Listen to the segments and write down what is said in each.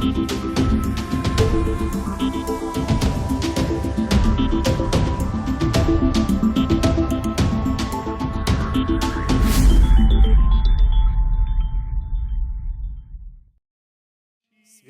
Música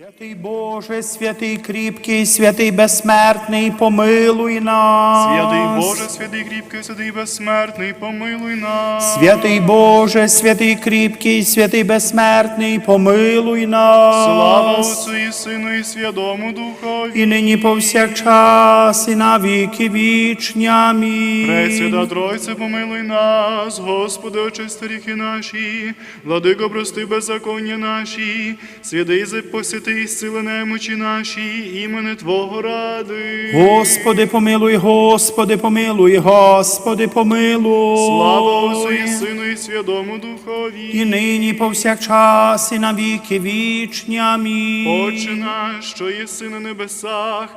Святий Боже, святий кріпкий, святий безсмертний, помилуй нас. Святий Боже, святий кріпкий, святий безсмертний, помилуй нас. Святий Боже, святий кріпкий, святий безсмертний, помилуй нас. Слава Отцю і Сину і Святому Духові. І нині повсякчас, і на віки вічні. Амінь. Пресвята Тройце, помилуй нас, Господи, очисти ріхи наші, владико, прости беззаконня наші, святий посвяти і сили немочі наші, імени Твого ради. Господи, помилуй, Господи, помилуй, Господи, помилуй. Слава Отцю і Сину і Святому Духові. І нині повсякчас, і на віки вічні. Амінь. Отче наш, що єси на небесах,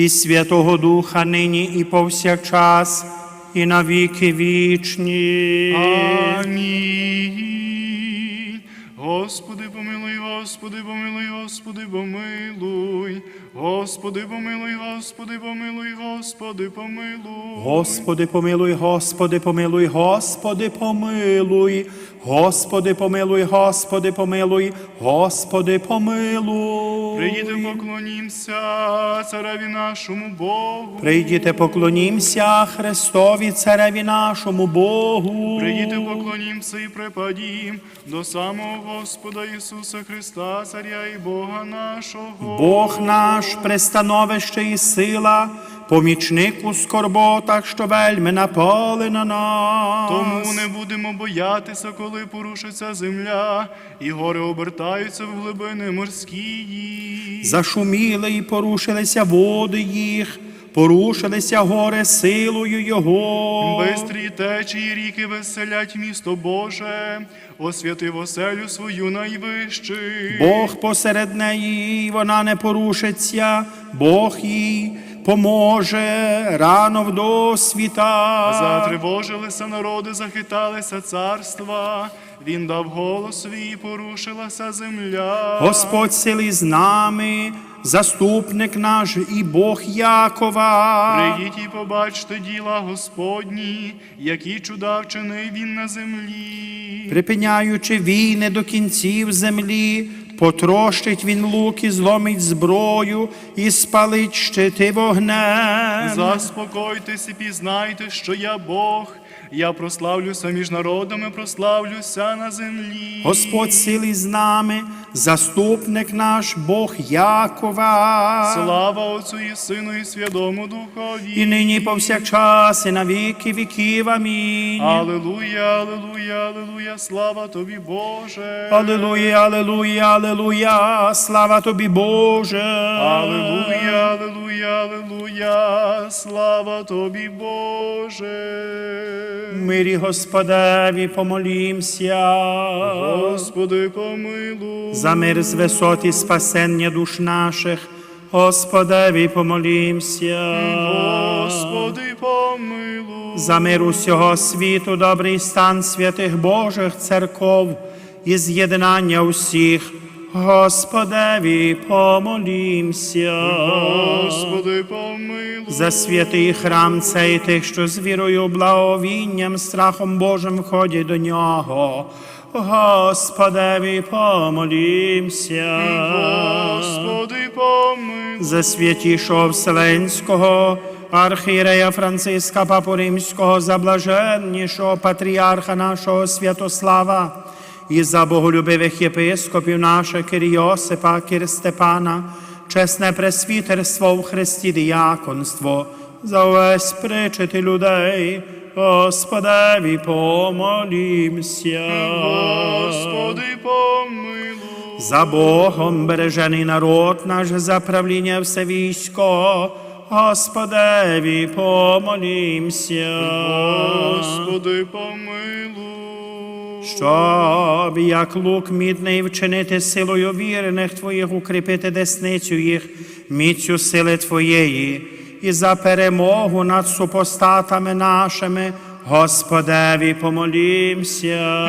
і Святого Духа нині і повсякчас, і на віки вічні. Амінь. Господи, помилуй, Господи, помилуй, Господи, помилуй. Господи, помилуй, Господи, помилуй, Господи, помилуй. Господи, помилуй, Господи, помилуй, Господи, помилуй, Господи, помилуй, Господи, помилуй, Господи, помилуй. Прийдіте, поклонімся цареві нашому Богу. Прийдіте, поклонімся Христові, Цареві нашому Богу. Прийдіте, поклонімся і припадім до самого Господа Ісуса Христа, Царя і Бога нашого. Бог наш, пристановище і сила, помічник у скорботах, що вельми напали на нас. Тому не будемо боятися, коли порушиться земля, і гори обертаються в глибини морські. Зашуміли і порушилися води їх, порушилися гори силою Його. Бистрі течії ріки веселять місто Боже, освятив оселю свою найвищий. Бог посеред неї, вона не порушиться, Бог їй поможе рано в досвіта. Затривожилися народи, захиталися царства. Він дав голос свій, порушилася земля. Господь сили з нами, заступник наш і Бог Якова. Прийдіть і побачте діла Господні, які чуда вчинив він на землі. Припиняючи війни до кінців землі, потрощить він лук і зломить зброю, і спалить щити вогнем. Заспокойтесь і пізнайте, що я Бог. Я прославлюся між народами, прославлюся на землі. Господь сили з нами, заступник наш Бог Якова. Слава Отцю і Сину, і Святому Духові. І нині повсякчас, і на віки віків. Амінь. Аллилуйя, аллилуйя, аллилуйя, слава тобі, Боже. Аллилуйя, аллилуйя, аллилуйя, слава тобі, Боже. Аллилуйя, аллилуйя, аллилуйя, слава тобі, Боже. Мирі Господеві помолімся. Господи, помилуй. За мир з висот і спасення душ наших, Господеві помолімся. Господи, помилуй. За мир усього світу, добрий стан святих Божих церков і з'єднання усіх, Господеві помолімся. Господи, помилуй. За святий храм цей тих, що з вірою, благовінням, страхом Божим входять до нього. Господеві помолімся. Господи, помилуй. За святішого Вселенського архієрея Франциска Папу Римського, за блаженнішого патріарха нашого Святослава, і за боголюбивих єпископів наших Кир Йосипа, Кир Степана, чесне пресвітерство в Христі діяконство, за увесь причити людей, Господеві помолімся. Господи, помилуй. За Богом бережений народ наш, за правління все військо, Господеві помолімся. Господи, помилуй. Щоб як лук мідний вчинити силою вірених Твоїх, укріпити десницю їх, міцю сили Твоєї, і за перемогу над супостатами нашими, Господеві помолімся.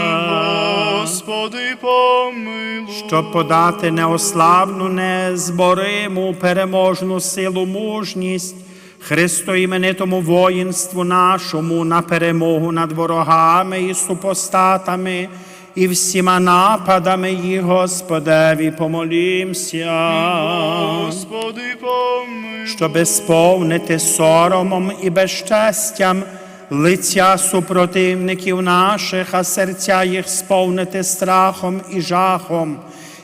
Господи, помилуй. щоб подати неославну, незбориму, переможну силу, мужність Христо іменитому воїнству нашому на перемогу над ворогами і супостатами і всіма нападами їх, Господеві, помолімся. Господи, помилуй. Щоби сповнити соромом і безчестям лиця супротивників наших, а серця їх сповнити страхом і жахом,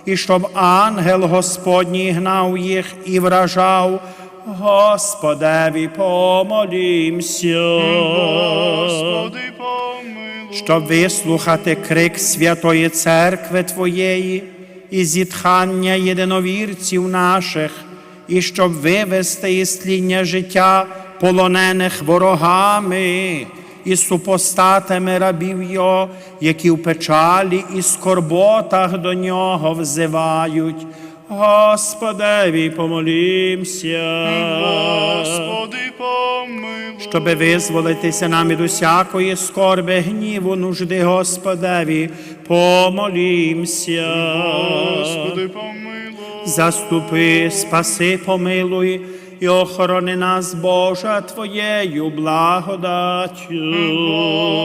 і щоб ангел Господній гнав їх і вражав. Господеві помолімся, Господи, помилуй. щоб вислухати крик Святої Церкви Твоєї і зітхання єдиновірців наших, і щоб вивести із тління життя полонених ворогами і супостатами рабів Його, які в печалі і скорботах до нього взивають. Господеві помолімся Господи, помилуй. щоби визволитися нам від усякої скорби, гніву, нужди, Господеві, помолімся. Господи, помилуй. Заступи, спаси, помилуй і охорони нас, Божа, Твоєю благодаттю.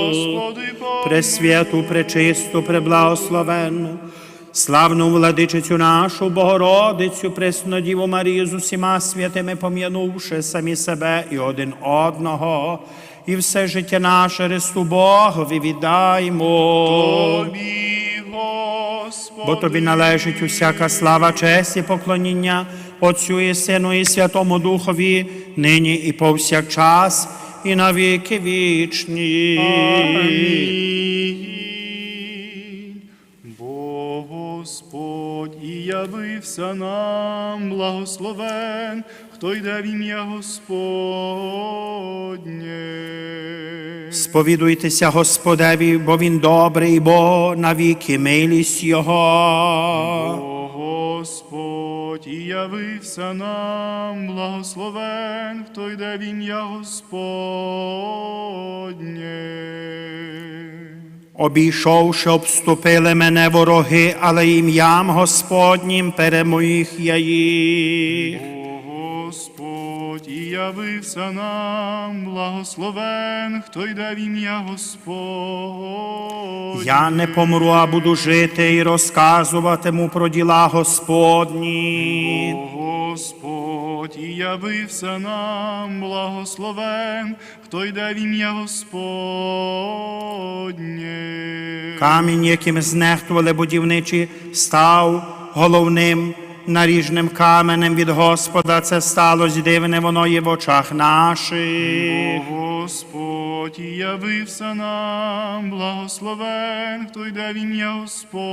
Господи, помилуй. Пресвяту, пречисту, преблагословенну, славну владичицю нашу, Богородицю, Преснодіву Марію з усіма святими пом'янувши самі себе і один одного, і все життя наше Христу Богові віддаймо. Тобі, Господи. Бо тобі належить усяка слава, честь і поклоніння Отцю і Сину і Святому Духові, нині і повсякчас, і на віки вічні. Амінь. Господь і явився нам, благословен, хто йде в ім'я Господнє. Сповідуйтеся Господеві, бо Він добрий, бо навіки милість Його. О Господь і явився нам, благословен, хто йде в ім'я Господнє. Обійшовши, обступили мене вороги, але ім'ям Господнім перемоїх я їх. Господь і явився нам, благословен, хто йде в ім'я Господнє. Я не помру, а буду жити і розказуватиму про діла Господні. О Господь і явився нам, благословен, хто йде в ім'я Господнє. Камінь, яким знехтували будівничі, став головним наріжним каменем від Господа. Це сталося дивне, воно є в очах наших. О Господь явився нам, благословен, хто йде в ім'я Господнє.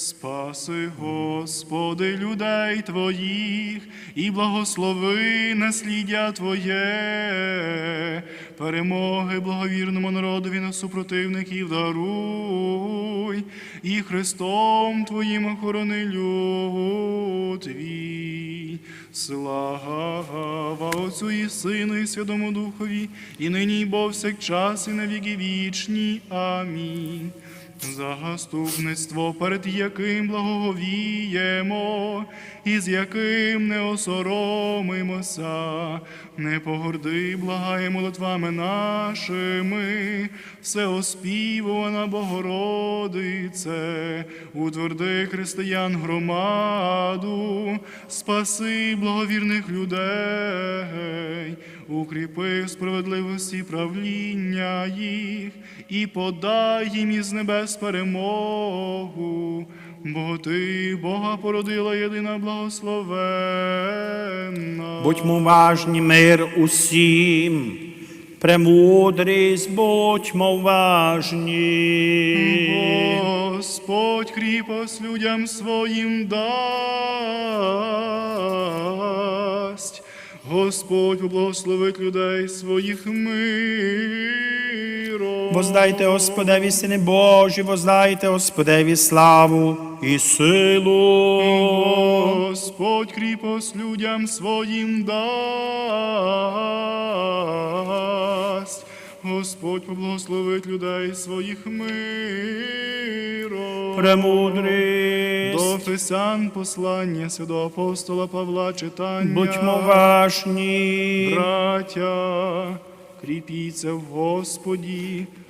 Спаси, Господи, людей Твоїх, і благослови насліддя Твоє, перемоги благовірному народові на супротивників даруй, і Христом Твоїм охорони люд Твій. Слава Отцю і Сину, і Святому Духові, і нині, і повсякчас, і на віки вічні. Амінь. Заступництво, перед яким благоговіємо, і з яким не осоромимося, не погорди, благає молитвами нашими, все оспівувана Богородице, утверди християн громаду, спаси благовірних людей, укріпи справедливості правління їх і подай їм із небес перемогу. Бо ти Бога породила єдина благословенна. Будьмо уважні, мир усім. Премудрість, будьмо уважні. Господь кріпость людям своїм дасть. Господь благословить людей своїх миром. Воздайте Господеві, сини Божі, воздайте Господеві славу і силу. Господь кріпость людям своїм дасть. Господь поблагословить людей своїх миром. Премудрість, До Фесян послання святого апостола Павла читання. будьмо важні. Браття, кріпіться в Господі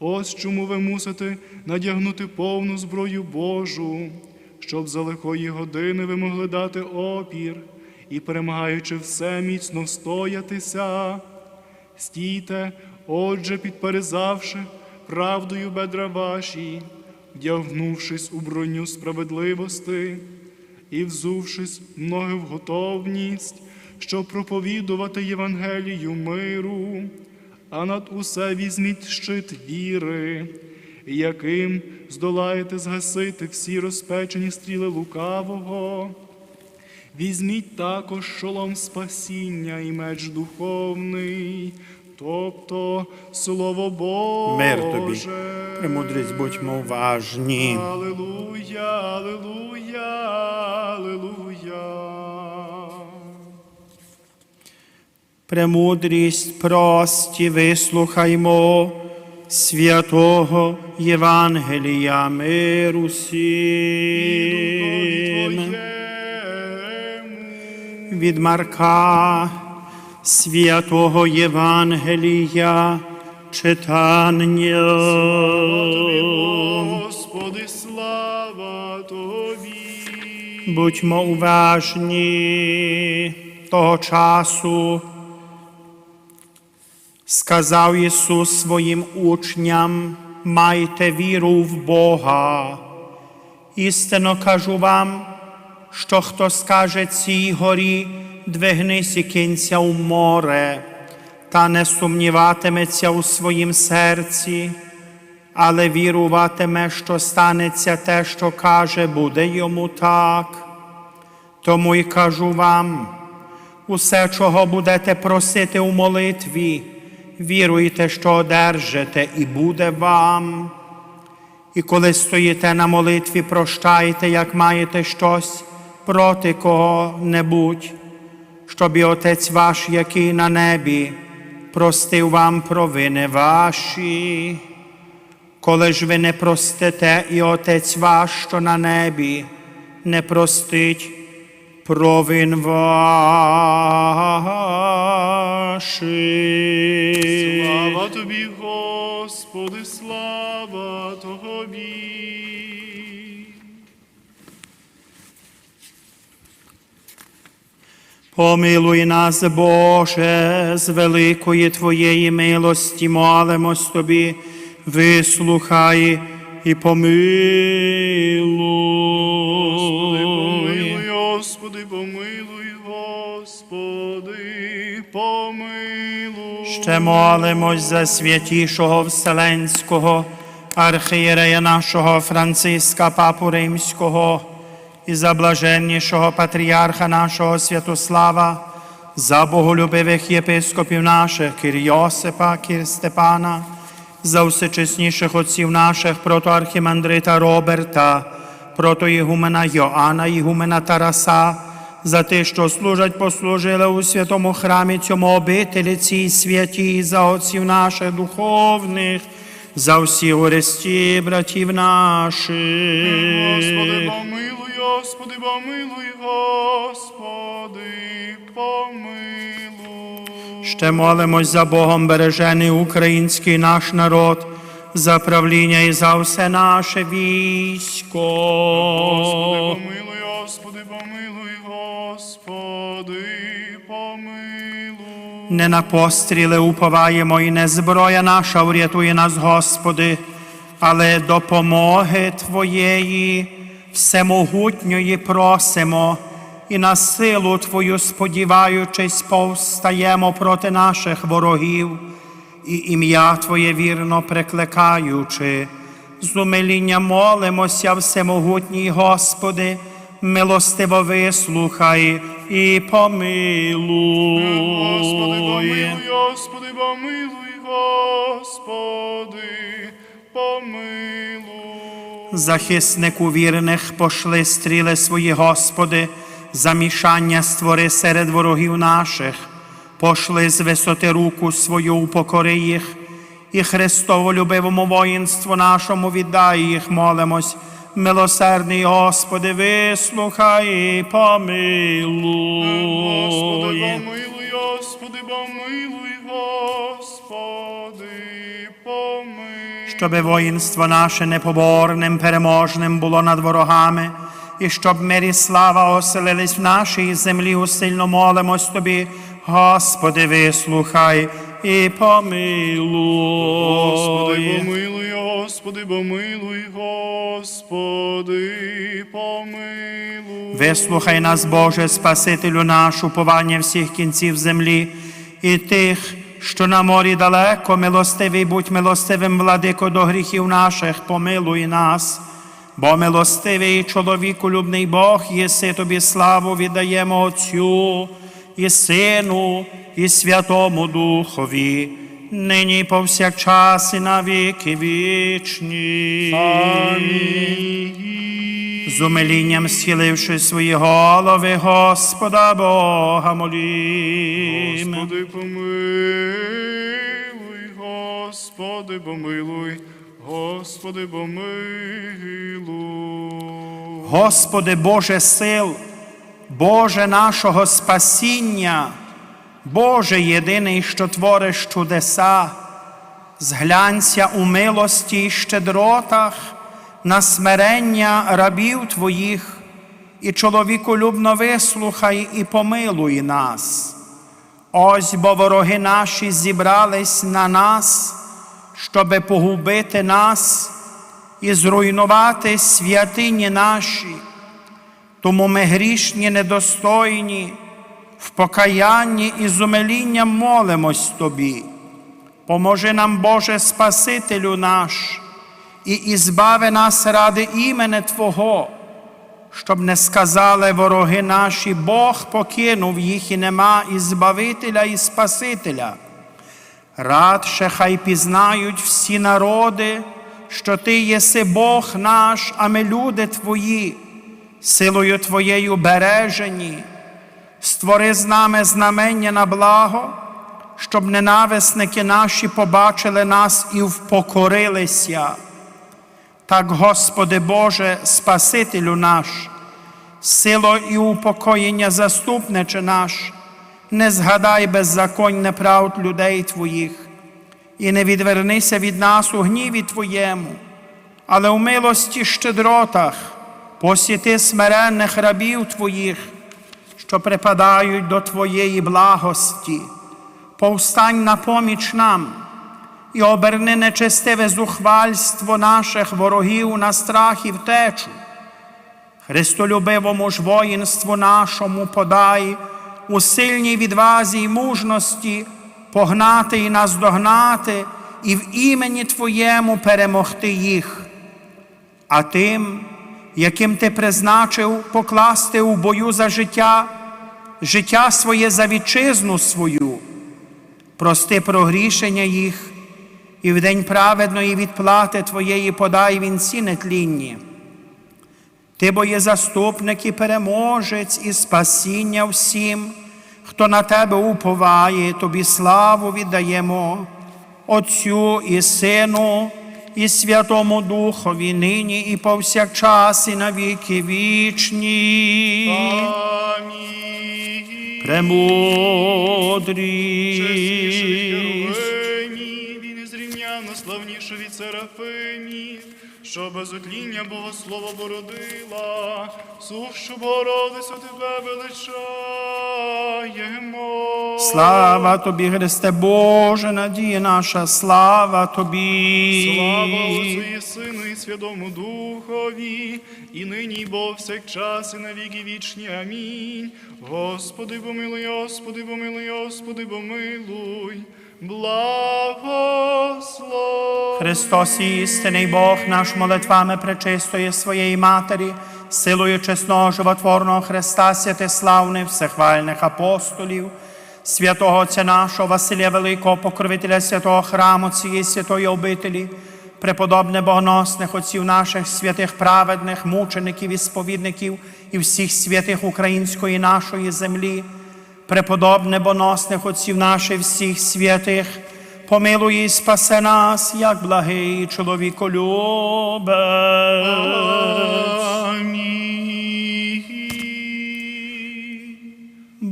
Ось чому ви мусите надягнути повну зброю Божу, щоб за лихої години ви могли дати опір і, перемагаючи все, міцно встоятися. Стійте, отже, підперезавши правдою бедра ваші, вдягнувшись у броню справедливости і взувшись ноги в готовність, щоб проповідувати Євангелію миру, а над усе візьміть щит віри, яким здолаєте згасити всі розпечені стріли лукавого. Візьміть також шолом спасіння і меч духовний, тобто слово Боже. Мир тобі. Премудрість, будьмо уважні. Аллилуйя, аллилуйя, аллилуйя. Премудрість прості, вислухаймо святого Євангелія миру. Твоєму. Від Марка святого Євангелія читання. Господи, слава Тобі. Будьмо уважні того часу. Сказав Ісус своїм учням, майте віру в Бога. Істинно кажу вам, що хто скаже цій горі, двигнись і кинься у море, та не сумніватиметься у своїм серці, але віруватиме, що станеться те, що каже, буде йому так. Тому й кажу вам, усе, чого будете просити у молитві, віруйте, що одержите, і буде вам. І коли стоїте на молитві, прощайте, як маєте щось проти кого-небудь, щоб і Отець ваш, який на небі, простив вам провини ваші. Коли ж ви не простите, і Отець ваш, що на небі, не простить провин ваших. Слава Тобі, Господи, слава Тобі. Помилуй нас, Боже, з великої Твоєї милості, молимось Тобі, вислухай і. Помилуй, Ще молимось за святішого Вселенського архієрея нашого Франциска Папу Римського і за блаженнішого патріарха нашого Святослава, за боголюбивих єпископів наших Кир Йосипа, Кир Степана, за всечесніших отців наших протоархімандрита Роберта, протоігумена Йоанна, ігумена Тараса, за те, що служать, послужили у святому храмі цьому обителі цій святі, за отців наших духовних, за всі оресті братів наших. Господи, помилуй, Господи, помилуй, Господи, помилуй. Ще молимось за Богом бережений український наш народ, за правління і за все наше військо. Господи, помилуй, Господи, помилуй, Господи, помилуй. Не на постріли уповаємо, і не зброя наша урятує нас, Господи, але допомоги Твоєї всемогутньої просимо, і на силу Твою, сподіваючись, повстаємо проти наших ворогів, і ім'я Твоє вірно прикликаючи. З умилінням молимося, всемогутній Господи, милостиво вислухай і помилуй. Господи, помилуй, Господи, помилуй, Господи, помилуй. Захиснику вірних пошли стріли свої, Господи, замішання створи серед ворогів наших, пошли з висоти руку свою, упокори їх, і Христово любивому воїнству нашому віддай їх, молимось. Милосердний Господи, вислухай і помилуй. Господи, помилуй, Господи, помилуй, Господи, помилуй. щоби воїнство наше непоборним, переможним було над ворогами, і щоб мир і слава оселились в нашій землі, усильно молимось Тобі, Господи, вислухай і помилуй. Господи, помилуй, Господи, помилуй, Господи, помилуй. Вислухай нас, Боже, Спасителю наш, уповання всіх кінців землі і тих, що на морі далеко, милостивий, будь милостивим, владико, до гріхів наших, помилуй нас. Бо милостивий і чоловіколюбний Бог, єси тобі славу віддаємо Отцю і Сину, і Святому Духові, нині повсякчас і на віки вічні. З умилінням схиливши свої голови, Господа Бога молім. Господи, помилуй, Господи, помилуй, Господи, помилуй. Господи Боже сил, Боже нашого спасіння, Боже єдиний, що твориш чудеса, зглянься у милості й щедротах на смирення рабів Твоїх, і чоловіколюбно вислухай і помилуй нас. Ось бо вороги наші зібрались на нас, щоби погубити нас і зруйнувати святині наші. Тому ми грішні, недостойні, в покаянні і з молимось Тобі. Поможи нам, Боже Спасителю наш, і ізбави нас ради імени Твого, щоб не сказали вороги наші, Бог покинув їх і нема і Збавителя, і Спасителя. Радше хай пізнають всі народи, що Ти єси Бог наш, а ми люди Твої, силою Твоєю бережені, створи з нами знамення на благо, щоб ненависники наші побачили нас і впокорилися. Так, Господи Боже, Спасителю наш, сило і упокоєння заступниче наш, не згадай беззаконь неправд людей Твоїх, і не відвернися від нас у гніві Твоєму, але у милості щедротах посіти смиренних рабів Твоїх, що припадають до Твоєї благості, повстань на поміч нам і оберни нечестиве зухвальство наших ворогів на страх і втечу. Христолюбивому ж воїнству нашому подай у сильній відвазі й мужності погнати і наздогнати, і в імені Твоєму перемогти їх. А тим, яким ти призначив покласти у бою за життя, життя своє за вітчизну свою, прости прогрішення їх, і в день праведної відплати Твоєї подай вінці нетлінні. Ти бо є заступник і переможець і спасіння всім, хто на тебе уповає, тобі славу віддаємо, Отцю і Сину, і Святому Духові, нині і повсякчас, і на віки вічні. Амінь. Премудрі. Чесніше він із рівняно славнішу від Серафимі, що без отління Богослова породила, сущу Богородицю тебе величаємо. Слава тобі, Христе Боже, надія наша, слава тобі. Слава Отцю і Сину і Святому Духові, і нині, і повсякчас, і на віки вічні. Амінь. Господи, помилуй, Господи, помилуй, Господи, помилуй. Благослови. Христос істинний Бог наш молитвами пречистої своєї Матері, силою чесного животворного Христа, святиславних, всехвальних апостолів, святого Отця нашого Василія Великого, покровителя святого храму цієї святої обителі, преподобне богоносних отців наших святих праведних, мучеників і сповідників і всіх святих української нашої землі, преподобне боносних отців наших всіх святих, помилуй і спасе нас, як благий чоловіколюбець.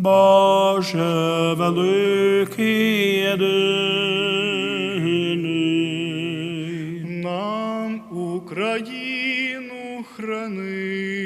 Боже великий єдиний. Нам Україну храни,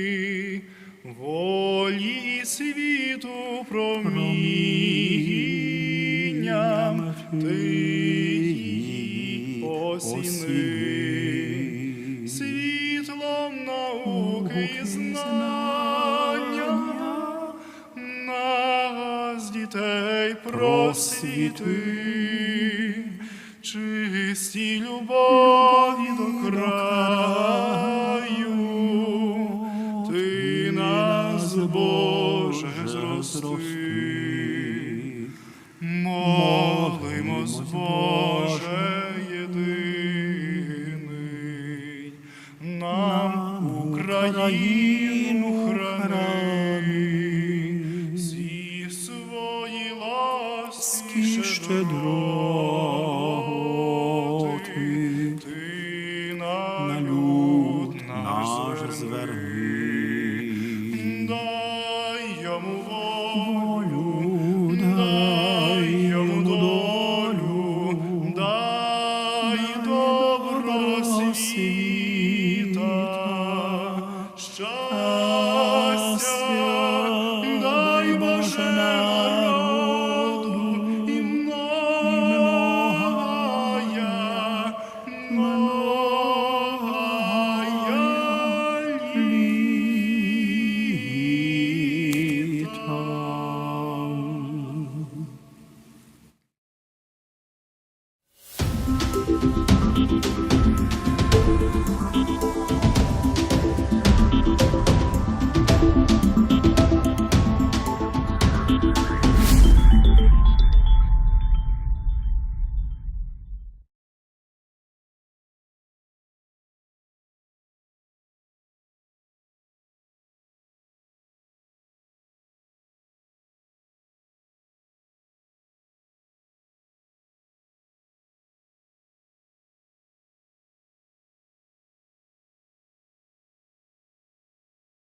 Pedro.